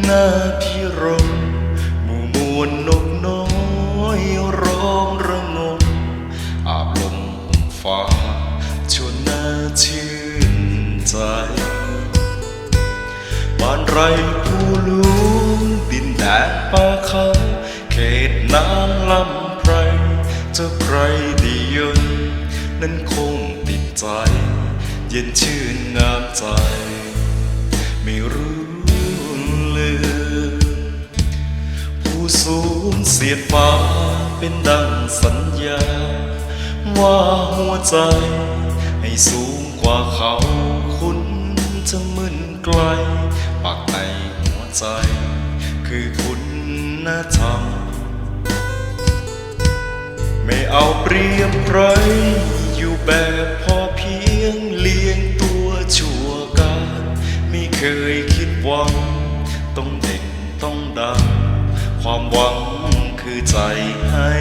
หน้าพิรมหมู่มวลนกน้อยร้องระงมอาบลมห่มฟ้าชวนน่าชื่นใจบ้านไรผู้ลุงดินแดนป่าเขาเขตน้ำลำไพรเจ้าใครดียนนั้นคงติดใจ เย็นชื่นงามใจ สียดฟ้าเป็นดังสัญญา ว่าหัวใจให้สูงกว่าเขาคุณจะมึนไกลปากในหัวใจ คือคุณนธรรม ไม่เอาเปรียบใคร อยู่แบบพอเพียงเลี้ยงตัวชั่วการ ไม่เคยคิดหวัง ต้องเด่นต้องดังความหวัง คือใจให้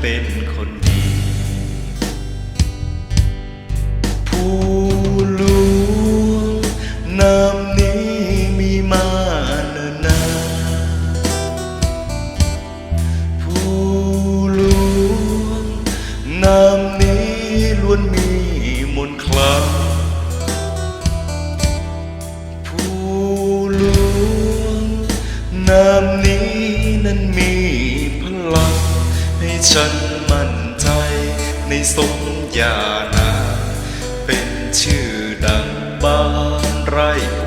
เป็น ให้ฉันมั่นใจ ในสมญานา เป็นชื่อดังบ้านไร่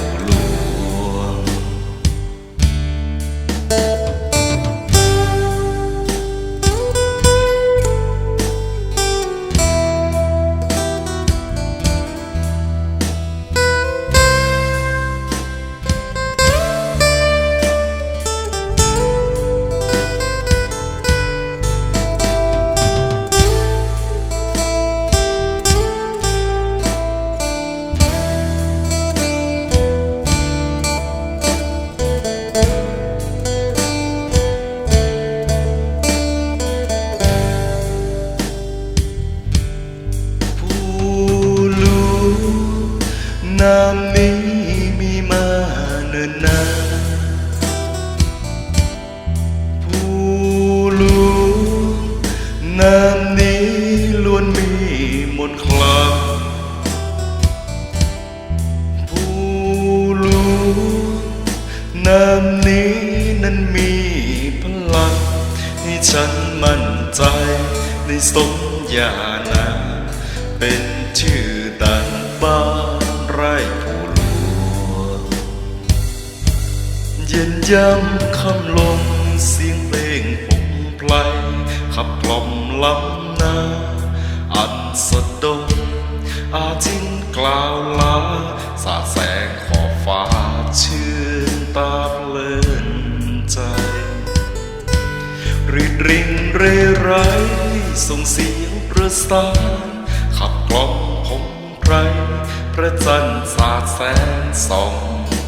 นามนี้มีมาเนิ่นนานผู้รู้นามนี้ล้วนมีมนคลังผู้รู้นามนี้นั้นมีพลังให้ฉันมั่นใจในสมญานาเป็นชื่อดังบ้า เย็นย้ำคำลมเสียงเพลงปลุกไพลขับกล่อมลำนาอันสะดมอาจินกล่าวลาสาแสงขอบฟ้าชื่นตาเพลินใจรีดริงเรไรส่งเสียงประสานขับกล่อมผมไพรพระจันทร์สาดแสงส่อง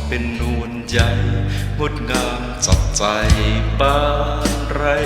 เป็นนวลใหญ่ ดงามจับใจบ้านไร่